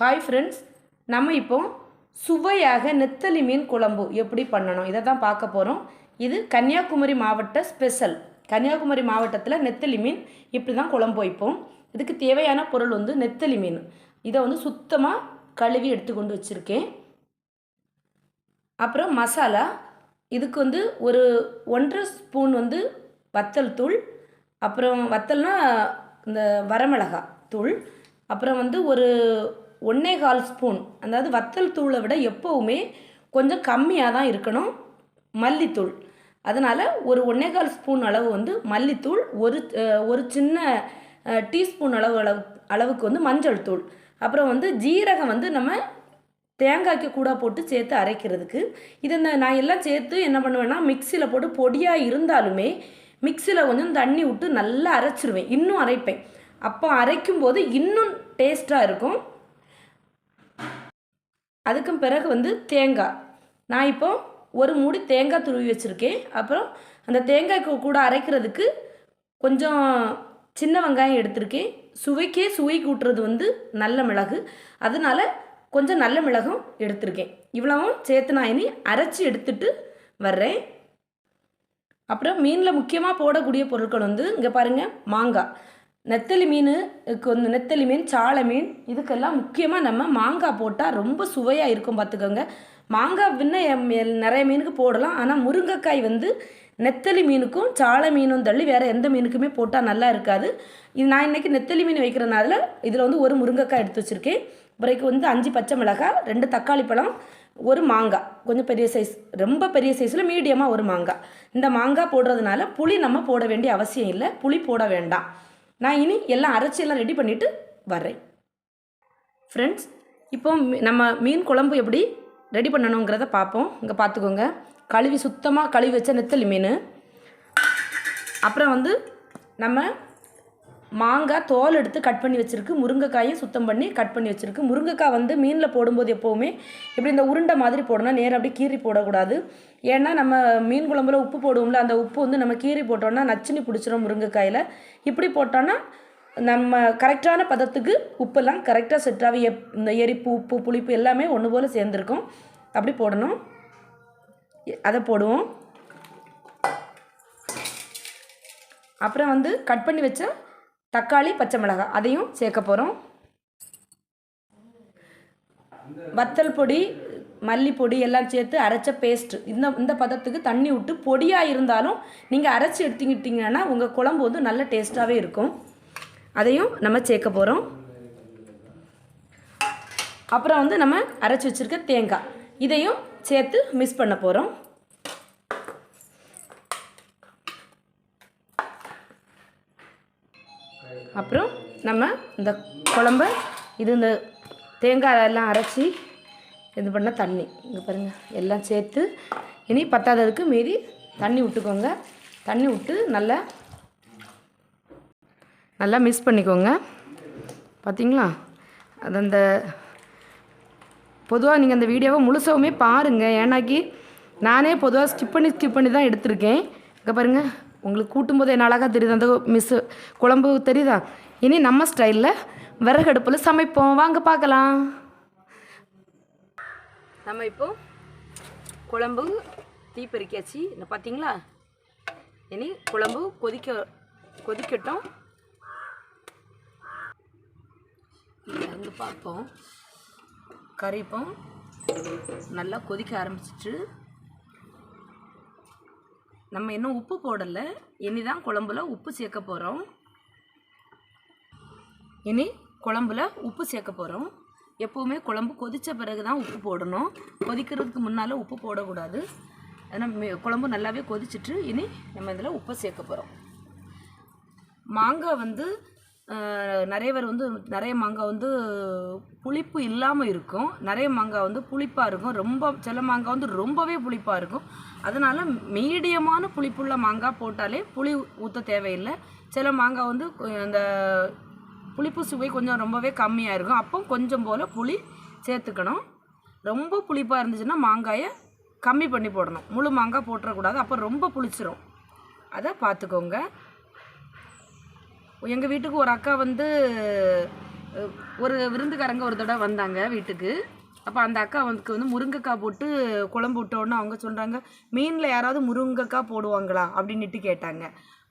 Hi friends நம்ம இப்போ சுவையாக நெத்தலி மீன் குழம்பு எப்படி பண்ணணும்? இதை தான் பார்க்க போகிறோம் இது கன்னியாகுமரி மாவட்ட ஸ்பெஷல் கன்னியாகுமரி மாவட்டத்தில் நெத்தலி மீன் இப்படி தான் குழம்பு வைப்போம். இதுக்கு தேவையான பொருள் வந்து நெத்தலி மீன். இதை வந்து சுத்தமாக கழுவி எடுத்துக்கொண்டு வச்சுருக்கேன். அப்புறம் மசாலா. இதுக்கு வந்து ஒரு ஒன்றரை ஸ்பூன் வந்து வத்தல் தூள். அப்புறம் வத்தல்னால் இந்த வரமிளகா தூள். அப்புறம் வந்து ஒரு ஒன்றே கால் ஸ்பூன். அதாவது வத்தல் தூளை விட எப்போவுமே கொஞ்சம் கம்மியாக தான் இருக்கணும் மல்லித்தூள். அதனால் ஒரு ஒன்றே கால் ஸ்பூன் அளவு வந்து மல்லித்தூள் ஒரு ஒரு சின்ன டீஸ்பூன் அளவு அளவு அளவுக்கு வந்து மஞ்சள் தூள். அப்புறம் வந்து ஜீரகம் வந்து நம்ம தேங்காய்க்கு கூட போட்டு சேர்த்து அரைக்கிறதுக்கு. இதை இந்த நான் எல்லாம் சேர்த்து என்ன பண்ணுவேன்னா மிக்சியில் போட்டு பொடியாக இருந்தாலுமே மிக்சியில் கொஞ்சம் தண்ணி விட்டு நல்லா அரைச்சிருவேன். இன்னும் அரைப்பேன். அப்போ அரைக்கும் போது இன்னும் டேஸ்ட்டாக இருக்கும். அதுக்கும் பிறகு வந்து தேங்காய் நான் இப்போ ஒரு மூடி தேங்காய் துருவி வச்சுருக்கேன். அப்புறம் அந்த தேங்காய்க்கு கூட அரைக்கிறதுக்கு கொஞ்சம் சின்ன வெங்காயம் எடுத்திருக்கேன். சுவைக்கே சுவை கூட்டுறது வந்து நல்ல மிளகு. அதனால கொஞ்சம் நல்ல மிளகும் எடுத்திருக்கேன். இவ்வளவும் சேர்த்து நான் இனி அரைச்சி எடுத்துட்டு வர்றேன். அப்புறம் மீனில் முக்கியமாக போடக்கூடிய பொருட்கள் வந்து இங்கே பாருங்கள் மாங்காய். நெத்தலி மீனுக்கு வந்து நெத்தலி மீன் சாலை மீன் இதுக்கெல்லாம் முக்கியமாக நம்ம மாங்காய் போட்டால் ரொம்ப சுவையாக இருக்கும் பார்த்துக்கோங்க மாங்காய் பின்ன நிறைய மீனுக்கு போடலாம். ஆனால் முருங்கைக்காய் வந்து நெத்தலி மீனுக்கும் சாலை மீனும் தள்ளி வேறு எந்த மீனுக்குமே போட்டால் நல்லா இருக்காது. இது நான் இன்றைக்கி நெத்தலி மீன் வைக்கிறனால இதில் வந்து ஒரு முருங்கைக்காய் எடுத்து வச்சுருக்கேன். பிறகு வந்து அஞ்சு பச்சை மிளகாய் ரெண்டு தக்காளி பழம் ஒரு மாங்காய். கொஞ்சம் பெரிய சைஸ் ரொம்ப பெரிய சைஸில் மீடியமாக ஒரு மாங்காய். இந்த மாங்காய் போடுறதுனால புளி நம்ம போட வேண்டிய அவசியம் இல்லை. புளி போட வேண்டாம். நான் இனி எல்லாம் அரைச்சி எல்லாம் ரெடி பண்ணிவிட்டு வரேன் ஃப்ரெண்ட்ஸ் இப்போ நம்ம மீன் குழம்பு எப்படி ரெடி பண்ணணுங்கிறத பார்ப்போம். இங்கே பார்த்துக்கோங்க. கழுவி சுத்தமாக கழுவி வச்ச நெத்தலி மீன். அப்புறம் வந்து நம்ம மாங்காய் தோல் எடுத்து கட் பண்ணி வச்சுருக்கு. முருங்கைக்காயும் சுத்தம் பண்ணி கட் பண்ணி வச்சுருக்கு. முருங்கைக்காய் வந்து மீனில் போடும்போது எப்போவுமே இப்படி இந்த உருண்டை மாதிரி போடணும் நேரம் அப்படியே கீறி போடக்கூடாது. ஏன்னா நம்ம மீன் குழம்புல உப்பு போடுவோம்ல அந்த உப்பு வந்து நம்ம கீறி போட்டோம்னா நச்சுனி பிடிச்சிரும் முருங்கைக்காயில். இப்படி போட்டோன்னா நம்ம கரெக்டான பதத்துக்கு உப்பெல்லாம் கரெக்டாக செட்டாகி எப் இந்த எரிப்பு உப்பு புளிப்பு எல்லாமே ஒன்று போல் சேர்ந்துருக்கும். அப்படி போடணும். அதை போடுவோம். அப்புறம் வந்து கட் பண்ணி வச்ச தக்காளி பச்சை மிளகாய் அதையும் சேர்க்க போகிறோம் வத்தல் பொடி மல்லிப்பொடி எல்லாம் சேர்த்து அரைச்ச பேஸ்ட் இந்த இந்த பதத்துக்கு தண்ணி விட்டு பொடியாக இருந்தாலும் நீங்கள் அரைச்சி எடுத்துக்கிட்டிங்கன்னா உங்கள் குழம்பு வந்து நல்ல டேஸ்ட்டாகவே இருக்கும். அதையும் நம்ம சேர்க்க போகிறோம் அப்புறம் வந்து நம்ம அரைச்சி வச்சுருக்க தேங்காய். இதையும் சேர்த்து மிக்ஸ் பண்ண போகிறோம் அப்புறம் நம்ம இந்த குழம்ப இது இந்த தேங்காய் எல்லாம் அரைச்சி இது பண்ண தண்ணி. இங்கே பாருங்கள் எல்லாம் சேர்த்து. இனி பத்தாததுக்கு மீறி தண்ணி விட்டுக்கோங்க. தண்ணி விட்டு நல்லா நல்லா மிக்ஸ் பண்ணிக்கோங்க. பார்த்தீங்களா அது அந்த பொதுவாக நீங்கள் அந்த வீடியோவை முழுசவுமே பாருங்கள் ஏன்னாக்கி நானே பொதுவாக ஸ்கிப் பண்ணி ஸ்கிப் பண்ணி தான் எடுத்திருக்கேன். இங்கே பாருங்கள் உங்களுக்கு கூட்டும்போது என்ன அழகாக தெரியுது? அந்த மிஸ்ஸு குழம்பு தெரியுதா? இனி நம்ம ஸ்டைலில் விறகடுப்பில் சமைப்போம். வாங்க பார்க்கலாம். நம்ம இப்போ குழம்பு தீ பெருக்கியாச்சு இந்த பார்த்தீங்களா இனி குழம்பு கொதிக்க கொதிக்கட்டும். வந்து பார்ப்போம். கறிப்போம். நல்லா கொதிக்க ஆரம்பிச்சிட்டு நம்ம இன்னும் உப்பு போடலை. இனி தான் குழம்புல உப்பு சேர்க்க போகிறோம் இனி குழம்புல உப்பு சேர்க்க போகிறோம் எப்போவுமே குழம்பு கொதித்த பிறகு தான் உப்பு போடணும். கொதிக்கிறதுக்கு முன்னால் உப்பு போடக்கூடாது. அதனால் மே- குழம்பு நல்லாவே கொதிச்சிட்டு இனி நம்ம இதில் உப்பை சேர்க்க போகிறோம் மாங்காய் வந்து நிறைய பேர் வந்து நிறைய மாங்காய் வந்து புளிப்பு இல்லாமல் இருக்கும். நிறைய மாங்காய் வந்து புளிப்பாக இருக்கும். ரொம்ப சில மாங்காய் வந்து ரொம்பவே புளிப்பாக இருக்கும். அதனால் மீடியமான புளிப்புள்ள மாங்காய் போட்டாலே புளி ஊற்ற தேவையில்லை. சில மாங்காய் வந்து அந்த புளிப்பு சுவை கொஞ்சம் ரொம்பவே கம்மியாக இருக்கும். அப்போ கொஞ்சம் போல் புளி சேர்த்துக்கணும். ரொம்ப புளிப்பாக இருந்துச்சுன்னா மாங்காயை கம்மி பண்ணி போடணும். முழு மாங்காய் போட்டுறக்கூடாது. அப்போ ரொம்ப புளிச்சிரும். அதை பார்த்துக்கோங்க எங்கள் வீட்டுக்கு ஒரு அக்கா வந்து ஒரு விருந்துக்காரங்க ஒரு தடவை வந்தாங்க வீட்டுக்கு. அப்போ அந்த அக்கா வந்து வந்து முருங்கைக்காய் போட்டு குழம்பு விட்டோன்னே அவங்க சொல்கிறாங்க மீனில் யாராவது முருங்கைக்காய் போடுவாங்களா? அப்படின்னுட்டு கேட்டாங்க.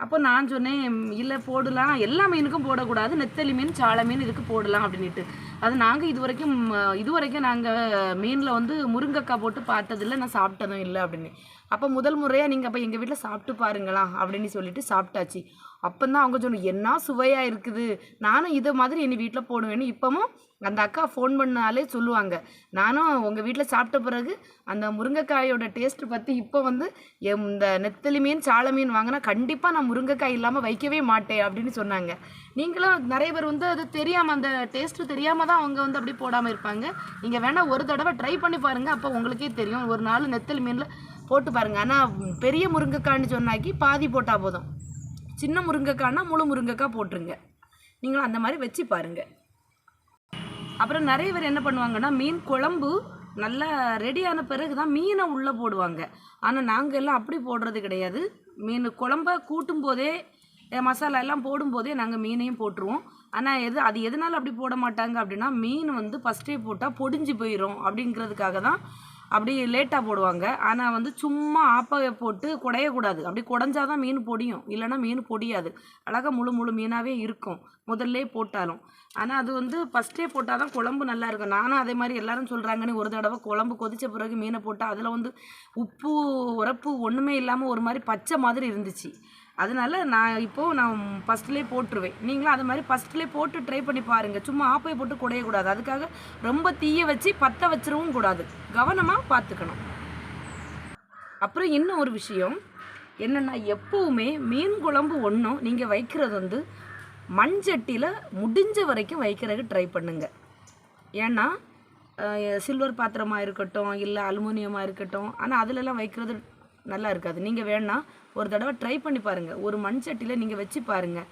அப்போ நான் சொன்னேன் இல்லை போடலாம். எல்லா மீனுக்கும் போடக்கூடாது. நெத்தலி மீன் சாலை மீன் இதுக்கு போடலாம். அப்படின்ட்டு அது நாங்கள் இது வரைக்கும் இது வரைக்கும் நாங்கள் மீனில் வந்து முருங்கைக்காய் போட்டு பார்த்ததில்ல. நான் சாப்பிட்டதும் இல்லை அப்படின்னு. அப்போ முதல் முறையாக நீங்கள் அப்போ எங்கள் வீட்டில் சாப்பிட்டு பாருங்களா அப்படின்னு சொல்லிட்டு சாப்பிட்டாச்சு. அப்போ தான் அவங்க சொன்ன என்ன சுவையாக இருக்குது? நானும் இதை மாதிரி என் வீட்டில் போடுவேன்னு. இப்போவும் அந்த அக்கா ஃபோன் பண்ணாலே சொல்லுவாங்க. நானும் உங்கள் வீட்டில் சாப்பிட்ட பிறகு அந்த முருங்கைக்காயோட டேஸ்ட் பற்றி இப்போ வந்து எம் இந்த நெத்தலி மீன் சாலை மீன் வாங்கினா கண்டிப்பாக நான் முருங்கைக்காய் இல்லாமல் வைக்கவே மாட்டேன். அப்படின்னு சொன்னாங்க. நீங்களும் நிறைய பேர் வந்து அது தெரியாமல் அந்த டேஸ்ட்டு தெரியாமல் தான் அவங்க வந்து அப்படி போடாமல் இருப்பாங்க. நீங்கள் வேணால் ஒரு தடவை ட்ரை பண்ணி பாருங்கள் அப்போ உங்களுக்கே தெரியும். ஒரு நாள் நெத்தலி மீனில் போட்டு பாருங்கள் ஆனால் பெரிய முருங்கைக்காய்னு சொன்னாக்கி பாதி போட்டால் போதும். சின்ன முருங்கைக்காய்னா முழு முருங்கைக்காய் போட்டுருங்க. நீங்களும் அந்த மாதிரி வச்சு பாருங்கள் அப்புறம் நிறைய பேர் என்ன பண்ணுவாங்கன்னா மீன் குழம்பு நல்லா ரெடியான பிறகு தான் மீனை உள்ளே போடுவாங்க. ஆனால் நாங்கள் எல்லாம் அப்படி போடுறது கிடையாது. மீன் குழம்ப கூட்டும் போதே மசாலா எல்லாம் போடும்போதே நாங்கள் மீனையும் போட்டுருவோம். ஆனால் எது அது எதனால் அப்படி போட மாட்டாங்க அப்படின்னா மீன் வந்து ஃபஸ்ட்டே போட்டால் பொடிஞ்சு போயிடும் அப்படிங்கிறதுக்காக தான் அப்படி லேட்டாக போடுவாங்க. ஆனால் வந்து சும்மா ஆப்பையை போட்டு குடையக்கூடாது. அப்படி குடஞ்சாதான் மீன் பொடியும். இல்லைன்னா மீன் பொடியாது. அழகாக முழு முழு மீனாகவே இருக்கும். முதல்ல போட்டாலும். ஆனால் அது வந்து ஃபஸ்ட்டே போட்டால் தான் குழம்பு நல்லா இருக்கும் நானும் அதே மாதிரி எல்லாரும் சொல்கிறாங்கன்னு ஒரு தடவை குழம்பு கொதித்த பிறகு மீனை போட்டால் அதில் வந்து உப்பு உரப்பு ஒன்றுமே இல்லாமல் ஒரு மாதிரி பச்சை மாதிரி இருந்துச்சு. அதனால நான் இப்போது நான் ஃபஸ்ட்லேயே போட்டுருவேன். நீங்களும் அது மாதிரி ஃபஸ்ட்லேயே போட்டு ட்ரை பண்ணி பாருங்கள் சும்மா ஆப்பை போட்டு குடையக்கூடாது. அதுக்காக ரொம்ப தீய வச்சு பற்ற வச்சிடவும் கூடாது. கவனமாக பார்த்துக்கணும். அப்புறம் இன்னும் ஒரு விஷயம். என்னென்னா எப்போவுமே மீன் குழம்பு ஒன்றும் நீங்கள் வைக்கிறது வந்து மண் சட்டியில் முடிஞ்ச வரைக்கும் வைக்கிறதுக்கு ட்ரை பண்ணுங்கள் ஏன்னா சில்வர் பாத்திரமாக இருக்கட்டும் இல்லை அலுமினியமாக இருக்கட்டும் ஆனால் அதிலெல்லாம் வைக்கிறது நல்லா இருக்காது. நீங்கள் வேணால் ஒரு தடவை ட்ரை பண்ணி பாருங்கள் ஒரு மண் சட்டியில் நீங்கள் வச்சு பாருங்கள்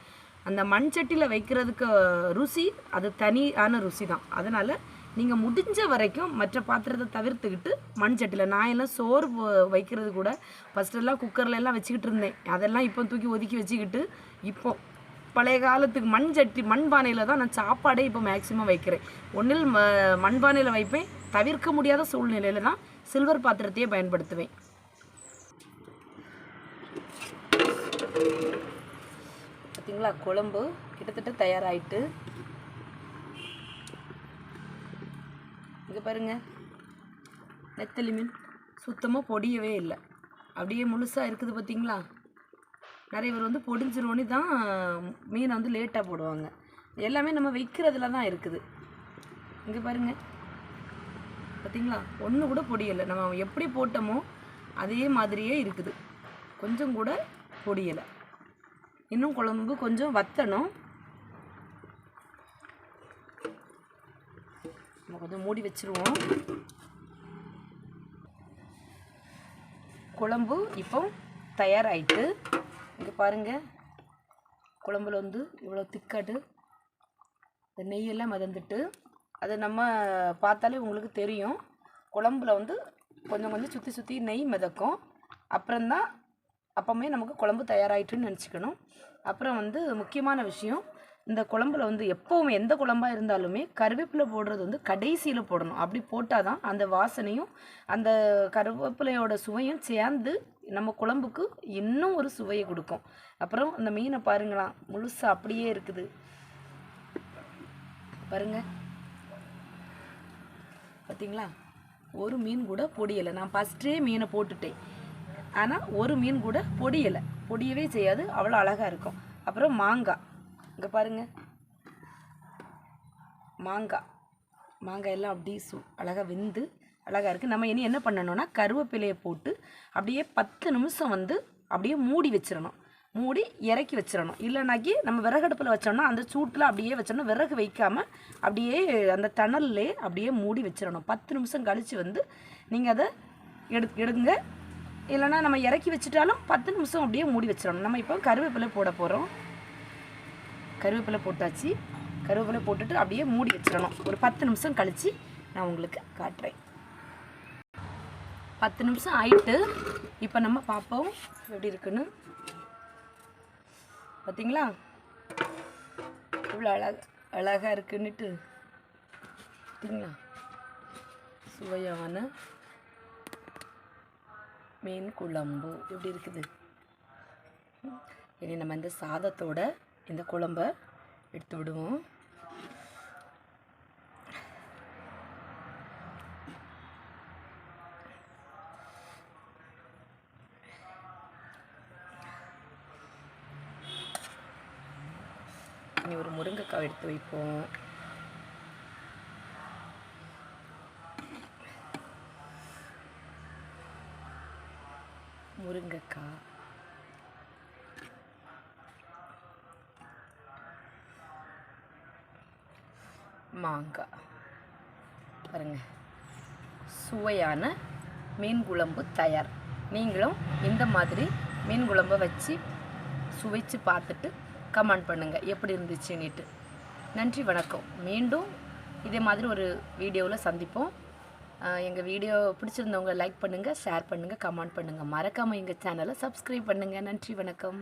அந்த மண் சட்டியில் வைக்கிறதுக்கு ருசி அது தனியான ருசி தான் அதனால் நீங்கள் முடிஞ்ச வரைக்கும் மற்ற பாத்திரத்தை தவிர்த்துக்கிட்டு மண் சட்டியில் நான் எல்லாம் சோறு வைக்கிறது கூட ஃபஸ்ட்டெல்லாம் குக்கர்லெல்லாம் வச்சுக்கிட்டு இருந்தேன். அதெல்லாம் இப்போ தூக்கி ஒதுக்கி வச்சுக்கிட்டு இப்போ பழைய காலத்துக்கு மண் சட்டி மண்பானையில் தான் நான் சாப்பாடே இப்போ மேக்ஸிமம் வைக்கிறேன். ஒன்றில் ம மண்பானையில் வைப்பேன். தவிர்க்க முடியாத சூழ்நிலையில் தான் சில்வர் பாத்திரத்தையே பயன்படுத்துவேன். பார்த்தீங்களா குழம்பு கிட்டத்தட்ட தயாராகிட்டு இங்கே பாருங்க. நெத்தலி மீன். சுத்தமாக பொடியவே இல்லை. அப்படியே முழுசாக இருக்குது பார்த்தீங்களா நிறைய பேர் வந்து பொடிஞ்சிரோன்னு தான் மீனை வந்து லேட்டாக போடுவாங்க. எல்லாமே நம்ம வைக்கிறதுல தான் இருக்குது. இங்கே பாருங்க. பார்த்தீங்களா ஒன்று கூட பொடியலை. நம்ம எப்படி போட்டோமோ அதே மாதிரியே இருக்குது. கொஞ்சம் கூட பொடியலை. இன்னும் குழம்பு கொஞ்சம் வத்தணும். நம்ம கொஞ்சம் மூடி வச்சிருவோம். குழம்பு இப்போ தயாராயிட்டு இங்கே பாருங்கள் குழம்புல வந்து இவ்வளோ திக்காட்டு. இந்த நெய்யெல்லாம் மிதந்துட்டு அது நம்ம பார்த்தாலே உங்களுக்கு தெரியும். குழம்புல வந்து கொஞ்சம் கொஞ்சம் சுற்றி சுற்றி நெய் மிதக்கும். அப்புறம்தான் அப்போமே நமக்கு குழம்பு தயாராகிட்டுன்னு நினச்சிக்கணும். அப்புறம் வந்து முக்கியமான விஷயம் இந்த குழம்புல வந்து எப்போவுமே எந்த குழம்பாக இருந்தாலுமே கருவேப்பிலை போடுறது வந்து கடைசியில் போடணும். அப்படி போட்டால் தான் அந்த வாசனையும் அந்த கருவேப்பிலையோட சுவையும் சேர்ந்து நம்ம குழம்புக்கு இன்னும் ஒரு சுவையை கொடுக்கும். அப்புறம் அந்த மீனை பாருங்களாம் முழுசாக அப்படியே இருக்குது. பாருங்க. பார்த்தீங்களா ஒரு மீன் கூட பொடியலை. நான் ஃபஸ்ட்டே மீனை போட்டுட்டேன். ஆனால் ஒரு மீன் கூட பொடியலை. பொடியவே செய்யாது. அவ்வளோ அழகாக இருக்கும். அப்புறம் மாங்காய். இங்கே பாருங்கள் மாங்காய் மாங்காய் எல்லாம் அப்படியே சு அழகாக வெந்து அழகாக இருக்குது நம்ம இனி என்ன பண்ணணும்னா கருவேப்பிலையை போட்டு அப்படியே பத்து நிமிஷம் வந்து அப்படியே மூடி வச்சிடணும். மூடி இறக்கி வச்சிடணும். இல்லைனாக்கி நம்ம விறகடுப்பில் வச்சோம்னா அந்த சூட்டில் அப்படியே வச்சோம்னா விறகு வைக்காமல் அப்படியே அந்த தணல்லே அப்படியே மூடி வச்சிடணும். பத்து நிமிஷம் கழித்து வந்து நீங்கள் அதை எடு எடுங்க. இல்லைன்னா நம்ம இறக்கி வச்சுட்டாலும் பத்து நிமிஷம் அப்படியே மூடி வச்சிடணும். நம்ம இப்போ கருவேப்பிலை போட போகிறோம் கருவேப்பிலை போட்டாச்சு. கருவேப்பிலை போட்டுட்டு அப்படியே மூடி வச்சிடணும். ஒரு பத்து நிமிஷம் கழித்து நான் உங்களுக்கு காட்டுறேன். பத்து நிமிஷம் ஆயிட்டு இப்போ நம்ம பார்ப்போம் எப்படி இருக்குன்னு. பார்த்தீங்களா இவ்வளோ அழக அழகாக இருக்குன்னுட்டு. பார்த்தீங்களா சுவையான மீன் குழம்பு எப்படி இருக்குது? இனி நம்ம இந்த சாதத்தோட இந்த குழம்ப எடுத்து விடுவோம். இனி ஒரு முருங்கைக்காய் எடுத்து வைப்போம். முருங்கை மாங்காய் பாருங்கள் சுவையான மீன் குழம்பு தயார். நீங்களும் இந்த மாதிரி மீன் குழம்பை வச்சு சுவைச்சு பார்த்துட்டு கமெண்ட் பண்ணுங்கள் எப்படி இருந்துச்சுன்னுட்டு. நன்றி வணக்கம். மீண்டும் இதே மாதிரி ஒரு வீடியோவில் சந்திப்போம். எங்கள் வீடியோ பிடிச்சிருந்தவங்க லைக் பண்ணுங்கள் ஷேர் பண்ணுங்கள் கமெண்ட் பண்ணுங்கள் மறக்காமல் எங்கள் சேனலை சப்ஸ்கிரைப் பண்ணுங்கள் நன்றி வணக்கம்.